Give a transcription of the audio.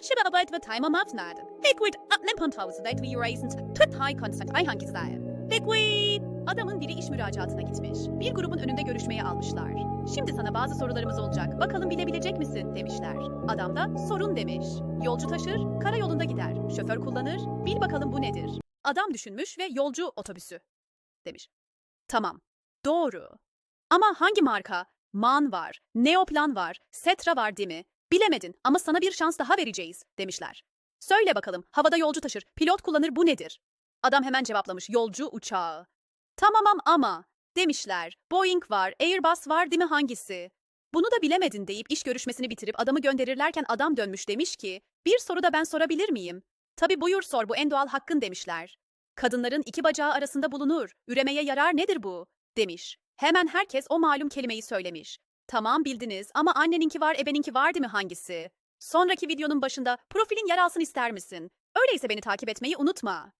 Tutschebe Arbeit wird Timer Mafnaden. Liquid atnem Ponthause date we raisins tut high constant ay hangisi Liquid! Adamın biri iş müracaatına gitmiş. Bir grubun önünde görüşmeye almışlar. Şimdi sana bazı sorularımız olacak. Bakalım bilebilecek misin demişler. Adam da sorun demiş. Yolcu taşır, karayolunda gider. Şoför kullanır. Bil bakalım bu nedir? Adam düşünmüş ve yolcu otobüsü demiş. Tamam. Doğru. Ama hangi marka? Man var, Neoplan var, Setra var değil mi? Bilemedin ama sana bir şans daha vereceğiz demişler. Söyle bakalım havada yolcu taşır, pilot kullanır bu nedir? Adam hemen cevaplamış yolcu uçağı. Tamamam ama demişler. Boeing var, Airbus var değil mi hangisi? Bunu da bilemedin deyip iş görüşmesini bitirip adamı gönderirlerken adam dönmüş demiş ki bir soru da ben sorabilir miyim? Tabi buyur sor bu en doğal hakkın demişler. Kadınların iki bacağı arasında bulunur. Üremeye yarar nedir bu? Demiş. Hemen herkes o malum kelimeyi söylemiş. Tamam bildiniz ama anneninki var ebeninki var değil mi hangisi? Sonraki videonun başında profilin yer alsın ister misin? Öyleyse beni takip etmeyi unutma.